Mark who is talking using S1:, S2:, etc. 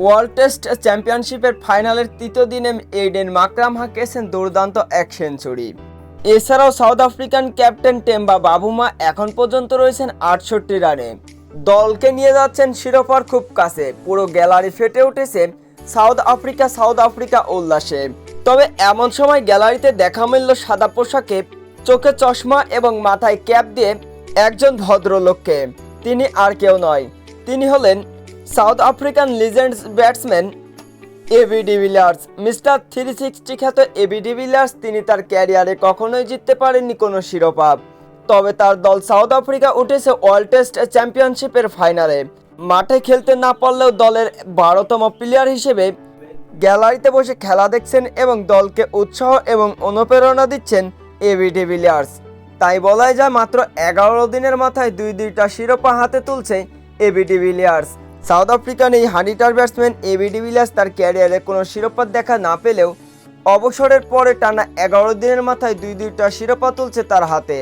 S1: World test চ্যাম্পিয়নশিপের ফাইনালের তৃতীয় দিনে এইডেন মাকরাম হাঁকিয়েছেন দুর্দান্ত এক সেঞ্চুরি। এছাড়াও South African captain Temba Bavuma এখন পর্যন্ত রয়েছেন আটষট্টি রানে। দলকে নিয়ে যাচ্ছেন শিরোপার খুব কাছে। পুরো গ্যালারি ফেটে উঠেছে সাউথ আফ্রিকা সাউথ আফ্রিকা উল্লাসে। তবে এমন সময় গ্যালারিতে দেখা মিলল সাদা পোশাকে, চোখে চশমা এবং মাথায় ক্যাপ দিয়ে একজন ভদ্রলোককে। তিনি আর কেউ নয়, তিনি হলেন South African legends batsman AB de Villiers mister three sixty খ্যাত এবি ডিভিলিয়ার্স তিনি তার ক্যারিয়ারে কখনোই জিততে পারেননি কোনো শিরোপা। তবে তার দল সাউথ আফ্রিকা উঠেছে ওয়ার্ল্ড টেস্ট চ্যাম্পিয়নশিপের ফাইনালে। মাঠে খেলতে না পারলেও দলের বারোতম প্লেয়ার হিসেবে গ্যালারিতে বসে খেলা দেখছেন এবং দলকে উৎসাহ এবং অনুপ্রেরণা দিচ্ছেন এবি ডিভিলিয়ার্স তাই বলাই যায় মাত্র এগারো দিনের মাথায় দুই দুইটা শিরোপা হাতে তুলছে এবি ডিভিলিয়ার্স সাউথ আফ্রিকান এই হানিটার ব্যাটসম্যান এবি ডিভিলিয়ার্স তার ক্যারিয়ারে কোনো শিরোপা দেখা না পেলেও অবসরের পরে টানা এগারো দিনের মাথায় দুই দুইটা শিরোপা তুলছে তার হাতে।